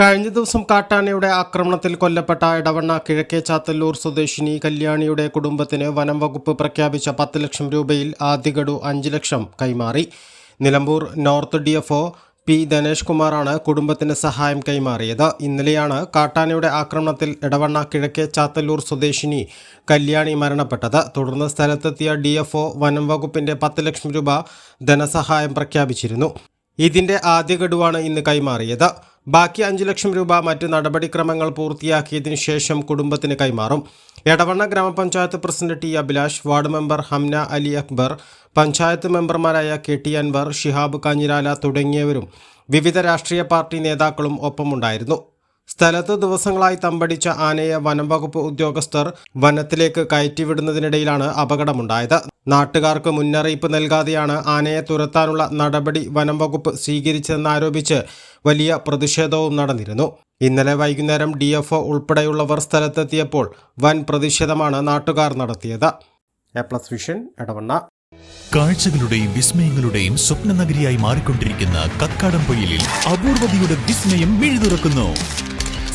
കഴിഞ്ഞ ദിവസം കാട്ടാനയുടെ ആക്രമണത്തിൽ കൊല്ലപ്പെട്ട ഇടവണ്ണ കിഴക്കേ ചാത്തല്ലൂർ സ്വദേശിനി കല്യാണിയുടെ കുടുംബത്തിന് വനം വകുപ്പ് പ്രഖ്യാപിച്ച പത്ത് ലക്ഷം രൂപയിൽ ആദ്യ ഗഡു അഞ്ച് ലക്ഷം കൈമാറി. Nilambur north D F P Dhanesh കുമാറാണ് കുടുംബത്തിന് സഹായം കൈമാറിയത്. ഇന്നലെയാണ് കാട്ടാനയുടെ ആക്രമണത്തിൽ ഇടവണ്ണ കിഴക്കേ ചാത്തല്ലൂർ സ്വദേശിനി കല്യാണി മരണപ്പെട്ടത്. തുടർന്ന് സ്ഥലത്തെത്തിയ ഡി എഫ് വനം വകുപ്പിന്റെ പത്ത് ലക്ഷം രൂപ ധനസഹായം പ്രഖ്യാപിച്ചിരുന്നു. ഇതിന്റെ ആദ്യ ഗഡുവാണ് ഇന്ന് കൈമാറിയത്. ബാക്കി അഞ്ചു ലക്ഷം രൂപ മറ്റ് നടപടിക്രമങ്ങൾ പൂർത്തിയാക്കിയതിനു ശേഷം കുടുംബത്തിന് കൈമാറും. Edavanna grama panchayat president T Abhilash ward member Hamna Ali Akbar panchayat മെമ്പർമാരായ കെ ടി അൻവർ ഷിഹാബ് കാഞ്ഞിരാല തുടങ്ങിയവരും വിവിധ രാഷ്ട്രീയ പാർട്ടി നേതാക്കളും ഒപ്പമുണ്ടായിരുന്നു. സ്ഥലത്ത് ദിവസങ്ങളായി തമ്പടിച്ച ആനയെ വനംവകുപ്പ് ഉദ്യോഗസ്ഥർ വനത്തിലേക്ക് കയറ്റിവിടുന്നതിനിടയിലാണ് അപകടമുണ്ടായത്. നാട്ടുകാർക്ക് മുന്നറിയിപ്പ് നൽകാതെയാണ് ആനയെ തുരത്താനുള്ള നടപടി വനംവകുപ്പ് സ്വീകരിച്ചതെന്നാരോപിച്ച് വലിയ പ്രതിഷേധവും നടന്നിരുന്നു. ഇന്നലെ വൈകുന്നേരം ഡി ഉൾപ്പെടെയുള്ളവർ സ്ഥലത്തെത്തിയപ്പോൾ വൻ പ്രതിഷേധമാണ് നാട്ടുകാർ നടത്തിയത്. എ പ്ലസ് വിഷൻ കാഴ്ചകളുടെയും വിസ്മയങ്ങളുടെയും സ്വപ്ന നഗരിയായി മാറിക്കൊണ്ടിരിക്കുന്ന കക്കാടംപൊയിലിൽ അപൂർവതയുടെ വിസ്മയം മിഴുതുറക്കുന്നു.